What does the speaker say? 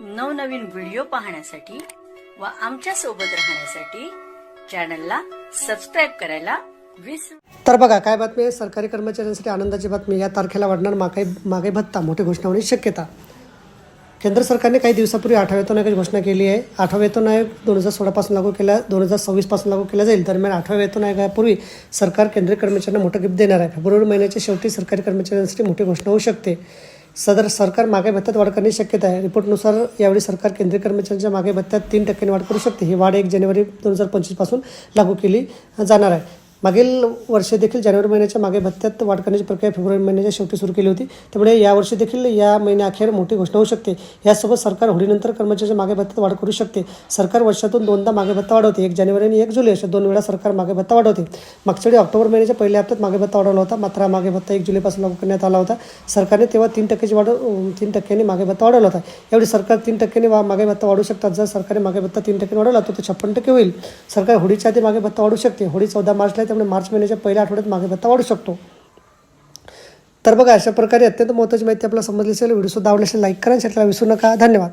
नवनवीन व्हिडिओ पाहण्यासाठी व आमच्यासोबत राहण्यासाठी चॅनलला सबस्क्राईब करायला तर बघा काय बातमी आहे? सरकारी कर्मचाऱ्यांसाठी आनंदाची बातमी. या तारखेला वाढणार महागाई महागाई भत्ता. मोठी घोषणा होण्याची शक्यता. केंद्र सरकारने काही दिवसापूर्वी आठव्या वेतन आयोगाची घोषणा केली आहे. आठवा वेतन आयोग दोन हजार सोळापासून लागू केला दोन हजार सव्वीसपासून लागू केला जाईल. दरम्यान आठव्या वेतन आयोगापूर्वी सरकार केंद्रीय कर्मचाऱ्यांना मोठं गिफ्ट देणार आहे. फेब्रुवारी महिन्याच्या शेवटी सरकारी कर्मचाऱ्यांसाठी मोठी घोषणा होऊ शकते. सदर सरकार मागे भत्त्यात वाढ करण्याची शक्यता आहे. रिपोर्टनुसार यावेळी सरकार केंद्रीय कर्मचाऱ्यांच्या मागे भत्त्यात तीन टक्क्यांनी वाढ करू शकते. ही वाढ एक जानेवारी दोन हजार पंचवीसपासून लागू केली जाणार आहे. मागील वर्षी देखील जानेवारी महिन्याच्या मागे भत्त्यात वाढ करण्याची प्रक्रिया फेब्रुवारी महिन्याच्या शेवटी सुरू केली होती. त्यामुळे यावर्षी देखील या महिन्याअखेर मोठी घोषणा होऊ शकते. यासोबत सरकार होळीनंतर कर्मचाऱ्याच्या मागे भत्त्यात वाढ करू शकते. सरकार वर्षातून दोनदा मागे भत्ता वाढवते. एक जानेवारी आणि एक जुलै अशा दोन वेळा सरकार मागे भत्ता वाढवते. मागच्या वेळी ऑक्टोबर महिन्याच्या पहिल्या हप्त्यात मागे भत्ता वाढवला होता. मात्र मागे भत्ता एक जुलैपासून लागू करण्यात आला होता. सरकारने तेव्हा तीन टक्क्याची वाढ तीन टक्क्यांनी मागे भत्ता वाढवला होता. यावेळी सरकार तीन टक्क्यांनी वा मागे भत्ता वाढवू शकतात. जर सरकारने मागे भत्ता तीन टक्क्यांनी वाढवला तर तो छप्पन टक्के होईल. सरकार होळीच्या आधी मागे भत्ता वाढू शकते. होळी चौदा मार्चला त्यामुळे मार्च महिन्याच्या पहिल्या आठवड्यात मागे भत्ता वाढू शकतो. तर बघा अशा प्रकारे अत्यंत महत्त्वाची माहिती आपल्याला समजली असेल. व्हिडिओ सुद्धा असेल लाईक करा आणि विसरू नका. धन्यवाद.